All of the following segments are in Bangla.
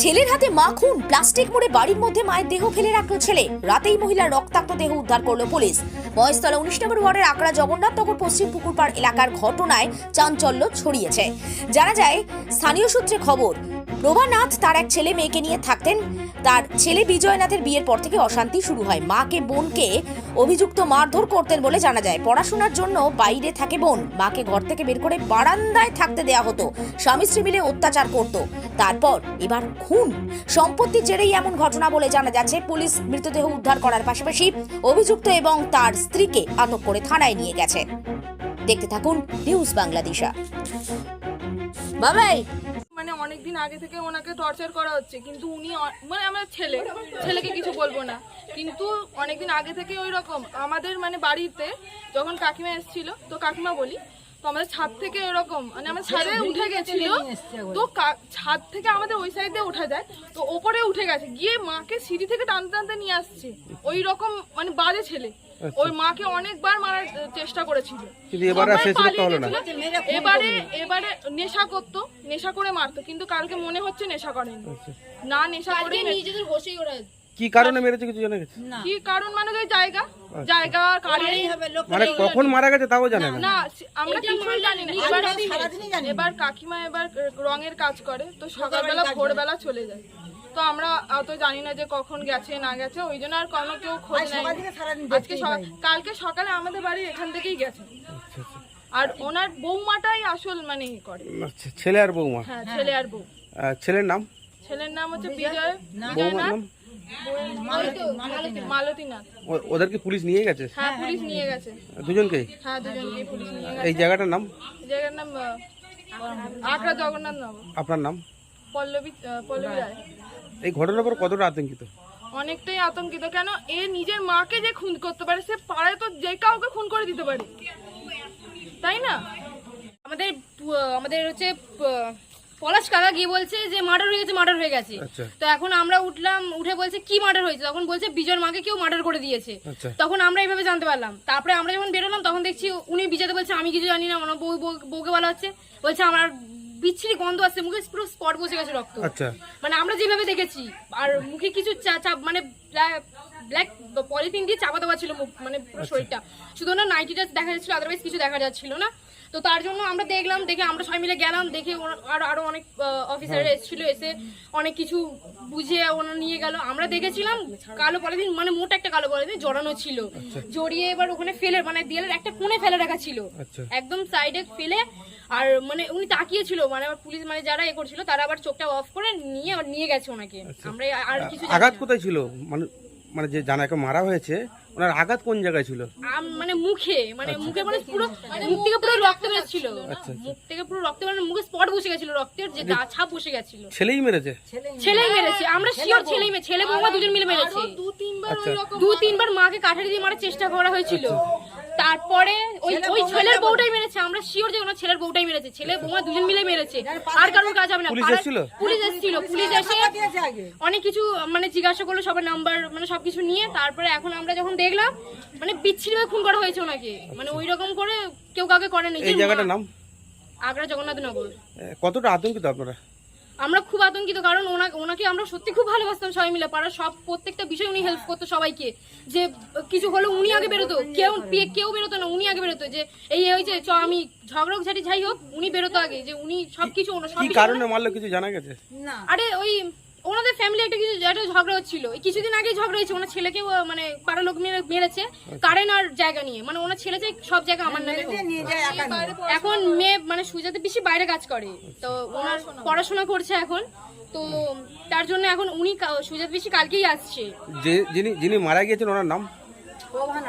ছেলের হাতে মাখুন প্লাস্টিক মুড়ে বাড়ির মধ্যে মায়ের দেহ ফেলে রাখল ছেলে। রাতেই মহিলার রক্তাক্ত দেহ উদ্ধার করল পুলিশ। বয়সতলা উনিশ নম্বর ওয়ার্ডের আকড়া জগন্নাথ নগর পশ্চিম পুকুরপাড় এলাকার ঘটনায় চাঞ্চল্য ছড়িয়েছে। জানা যায়, স্থানীয় সূত্রে খবর প্রভানাথ তার এক ছেলে মেয়েকে নিয়ে থাকতেন। তার ছেলে বিজয়নাথের বিয়ের পর থেকে অশান্তি শুরু হয়। মাকে, বোনকে অভিযুক্ত মারধর করতেন বলে জানা যায়। পড়াশোনার জন্য বাইরে থাকে বোন। মাকে ঘর থেকে বের করে বারান্দায় থাকতে দেয়া হতো। স্বামী স্ত্রী মিলে অত্যাচার করত। তারপর এবার খুন। সম্পত্তির জেরেই এমন ঘটনা বলে জানা যাচ্ছে। পুলিশ মৃতদেহ উদ্ধার করার পাশাপাশি অভিযুক্ত এবং তার স্ত্রীকে আটক করে থানায় নিয়ে গেছে। দেখতে থাকুন নিউজ বাংলাদেশা। বাবাই দিন আগে থেকে ওনাকে টর্চার করা হচ্ছে কিন্তু উনি মানে আমার ছেলে ছেলেকে কিছু বলব না। কিন্তু অনেক দিন আগে থেকে ওই রকম আমাদের মানে বাড়িতে যখন কাকিমা এসেছিল তো কাকিমা বলি তো আমাদের ছাদ থেকে এরকম মানে আমার ছাদে উঠে গেছিল তো ছাদ থেকে আমাদের ওই সাইডে উঠে যায় তো ওপরে উঠে গেছে গিয়ে মাকে সিঁড়ি থেকে টানতে টানতে নিয়ে আসছে। ওই রকম মানে বাজে ছেলে। ওই মাকে অনেকবার মারার চেষ্টা করেছিল। কিন্তু এবারে হলো না। এবারে এবারে নেশা করতো নেশা করে মারতো কিন্তু কালকে মনে হচ্ছে নেশা করেনি। না নেশা করে নিজেদের বসেই ওরা কি কারণে মেরেছে কিছু জানা গেছে? কি কারণ মানে ওই জায়গা? জায়গা কারে মানে কখন মারা গেছে তাও জানে না। না আমরা কিছুই জানি না। এবার এবার কাকিমা এবার রঙের কাজ করে তো সকালবেলা ভোরবেলা চলে যায়। তো আমরা অত জানি না যে কখন গেছে না গেছে ওই জন্য আর কোনো কেউ খোঁজ আজকে কালকে সকালে আমাদের বাড়ি এখান থেকেই গেছে। আর ওনার বৌমাটাই আসল মানে ই করে। আচ্ছা ছেলে আর বৌমা? হ্যাঁ ছেলে আর বউ। ছেলের নাম? ছেলের নাম হচ্ছে বিজয়। বৌমার নাম? মালতীনাথ ও- ওদেরকে পুলিশ নিয়ে গেছে? হ্যাঁ পুলিশ নিয়ে গেছে। হ্যাঁ দুজনকে পুলিশ নিয়ে গেছে। এই জায়গাটার নাম? জায়গার নাম আকরা জগন্নাথ নগর আপনার নাম? পল্লবী পল্লবী রায়। এই ঘটনার পর কতটা আতঙ্কিত? অনেকটাই আতঙ্কিত কেন এ নিজের মাকে যে খুন করতে পারে সে পাড়ায় তো যে কাউকে খুন করে দিতে পারে। তাই না? আমাদের আমাদের হচ্ছে পলাশ কাকা গিয়ে বলছে যে মার্ডার হয়ে গেছে মার্ডার হয়ে গেছে। আচ্ছা। তো এখন আমরা উঠলাম উঠে বলছে কি মার্ডার হয়েছে? তখন বলছে বিজয়ের মাকে কেউ মার্ডার করে দিয়েছে। আচ্ছা। তখন আমরা এইভাবে জানতে পারলাম। তারপরে আমরা যখন বেরোলাম তখন দেখছি উনি বিজয়তে বলছে আমি কিছু জানি না আমার বউ বউ- বউকে বলা হচ্ছে বলছে আমার বিচ্ছিরি গন্ধ আসছে মুখে পুরো স্পট বসে গেছে রক্ত। আচ্ছা। মানে আমরা যেভাবে দেখেছি আর মুখে কিছু চা- চাপ মানে ব্ল্যাক পলিথিন দিয়ে চাপা দেওয়া ছিল মুখ মানে পুরো শরীরটা। শুধু না নাইটিটা দেখা যাচ্ছিল আদারওয়াইজ কিছু দেখা যাচ্ছিল না। তো তার জন্য আমরা দেখলাম দেখে আমরা সবাই মিলে গেলাম দেখে আরও আরও অনেক অফিসার এসেছিল এসে অনেক কিছু বুঝিয়ে ওনারা নিয়ে গেল। আমরা দেখেছিলাম কালো পলিথিন মানে মোটা একটা কালো পলিথিন জড়ানো ছিল। জড়িয়ে এবার ওখানে ফেলে মানে দেয়ালের একটা কোণে ফেলে রাখা ছিল। আচ্ছা। একদম সাইডে ফেলে আর মানে উনি তাকিয়েছিল মানে পুলিশ মানে যারা এ করছিল তারা আবার চোখটা অফ করে নিয়ে নিয়ে গেছে ওনাকে। আমরা আর কিছু আঘাত কোথায় ছিল? মানে মানে যে জানাকে মারা হয়েছে ওনার আঘাত কোন জায়গায় ছিল? মানে মুখে মানে মুখে মানে পুরো মুখ থেকে পুরো রক্ত বেরোচ্ছিল। মুখ থেকে পুরো রক্ত মানে মুখে স্পট বসে গেছিল রক্তের যে দা ছাপ বসে গেছিল। ছেলেই মেরেছে? ছেলেই মেরেছে। আমরা শিওর ছেলেই মেরে ছেলে বৌমা দুজন মিলে মেরেছে। দু তিনবার আচ্ছা দু তিনবার মাকে কাঠের দিয়ে মারার চেষ্টা করা হয়েছিল। তারপরে ওই ওই ছেলের বউটাই মেরেছে আমরা শিওর যে ওনার ছেলের বউটাই মেরেছে। ছেলে বৌমা দুজন মিলে মেরেছে আর কারোর কাজ হবে না। পুলিশ এসেছিল? পুলিশ এসেছিল পুলিশ এসে অনেক কিছু মানে জিজ্ঞাসা করল সবার নাম্বার মানে সবকিছু নিয়ে। তারপরে এখন আমরা যখন দেখলাম মানে বিচ্ছিরি খুন করা হয়েছে ওনাকে। মানে ওই রকম করে কেউ কাউকে করে এই জায়গাটার নাম? আগ্রা জগন্নাথ নগর কতটা আতঙ্কিত আপনারা? আমরা খুব আতঙ্কিত কারণ ওনাকে আমরা সত্যি খুব ভালোবাসতাম সবাই মিলে পাড়ার সব প্রত্যেকটা বিষয় উনি হেল্প করতো সবাইকে। যে কিছু হলো উনি আগে বেরোতো কেউ কেউ বেরোতো না উনি আগে বেরোতো যে এই হয়েছে চ আমি ঝগড়া ঝাড়ি যাই হোক উনি বেরোতো আগে যে উনি সবকিছু ওনার কারণে মারলো কিছু জানা গেছে? আরে ওই ওনাদের ফ্যামিলি একটা কিছু একটা ঝগড়া হচ্ছিল। কিছুদিন আগে ঝগড়া হয়েছে। ওনার ছেলেকে মানে পাড়ার লোক মেরে- মেরেছে। কারেন্ট আর জায়গা নিয়ে। মানে ওনার ছেলে চাই সব জায়গা আমার নামে। এখন মেয়ে মানে সুজাতে বেশি বাইরে কাজ করে। তো ওনার পড়াশোনা। করছে এখন। তো তার জন্য এখন উনি কা- সুজাত বেশি কালকেই আসছে। যে যিনি যিনি মারা গিয়েছেন ওনার নাম?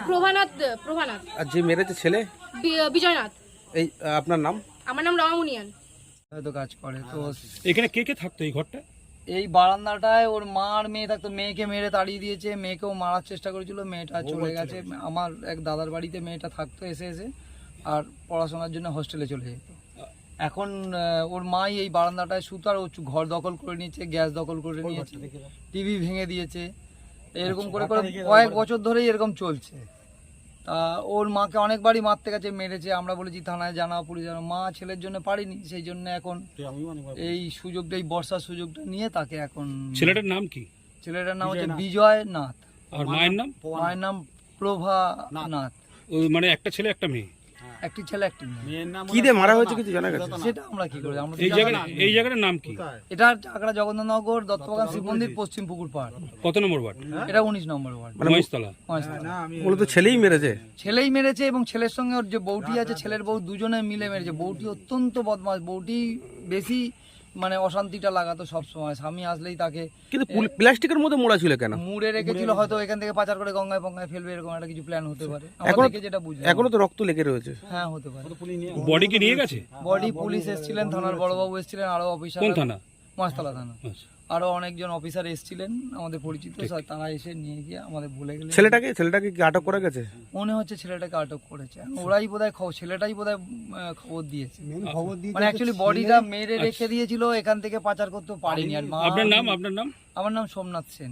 প্রভানাথ। প্রভানাথ আর যে মেরেছে ছেলে? বিজয়নাথ। এই আপনার নাম? আমার নাম রমামুনিয়ান হয়তো কাজ করে তো এখানে কে কে থাকতো এই ঘরটা এই বারান্দাটায় ওর মা আর মেয়ে থাকতো। মেয়েকে মেরে তাড়িয়ে দিয়েছে মেয়েকেও মারার চেষ্টা করেছিল মেয়েটা চলে গেছে। আমার এক দাদার বাড়িতে মেয়েটা থাকতো এসে এসে আর পড়াশোনার জন্য হোস্টেলে চলে যেত। এখন ওর মাই এই বারান্দাটায় সুতার ও ঘর দখল করে নিয়েছে গ্যাস দখল করে নিয়েছে টিভি ভেঙে দিয়েছে। এরকম করে করে কয়েক বছর ধরেই এরকম চলছে। তা ওর মাকে অনেকবারই মারতে গেছে মেরেছে। আমরা বলেছি থানায় জানা পুলিশ জানা মা ছেলের জন্য পারিনি সেই জন্য এখন এই সুযোগটা এই বর্ষার সুযোগটা নিয়ে তাকে এখন ছেলেটার নাম কি? ছেলেটার নাম হচ্ছে বিজয় নাথ। আর মায়ের নাম? মায়ের নাম প্রভা নাথ। মানে একটা ছেলে একটা মেয়ে? একটি ছেলে একটি মেয়ে। কি দিয়ে মারা হয়েছে কিছু জানা গেছে? সেটা আমরা কি করি আমরা এই জায়গাটা এই জায়গাটার নাম কি? এটা চাকরা জগন্নাথনগর দত্তবাগান শিব মন্দির পশ্চিম পুকুর পাড়। কত নম্বর ওয়ার্ড? এটা উনিশ নম্বর ওয়ার্ড। মহেশতলা। মহেশতলা। মূলত ছেলেই মেরেছে? ছেলেই মেরেছে এবং ছেলের সঙ্গে ওর যে বউটি আছে ছেলের বউ দুজনে মিলে মেরেছে। বউটি অত্যন্ত বদমাস বউটি বেশি মানে অশান্তিটা লাগাতো সব সময় স্বামী আসলেই তাকে কিন্তু প্লাস্টিকের মধ্যে মোড়া ছিল কেন? মুড়ে রেখেছিল হয়তো এখান থেকে পাচার করে গঙ্গায় পঙ্গায় ফেলবে এরকম একটা কিছু প্ল্যান হতে পারে। এখন যেটা বুঝি এখনও তো রক্ত লেগে রয়েছে। হ্যাঁ হতে পারে। বডি কি নিয়ে গেছে? বডি পুলিশ এসেছিলেন থানার বড়বাবু এসেছিলেন আরও অফিসার কোন থানা? মাসতলা থানা। আচ্ছা। আরও অনেকজন অফিসার এসেছিলেন আমাদের পরিচিত তারা এসে নিয়ে গিয়ে আমাদের বলে গেলেন। ছেলেটাকে ছেলেটাকে কি আটক করে গেছে? মনে হচ্ছে ছেলেটাকে আটক করেছে। ওরাই বোধহয় খবর ছেলেটাই বোধহয় হয় খবর দিয়েছে। মানে অ্যাকচুয়ালি বডিটা মেরে রেখে দিয়েছিল এখান থেকে পাচার করতে পারেনি আর আপনার নাম আপনার নাম? আমার নাম সোমনাথ সেন।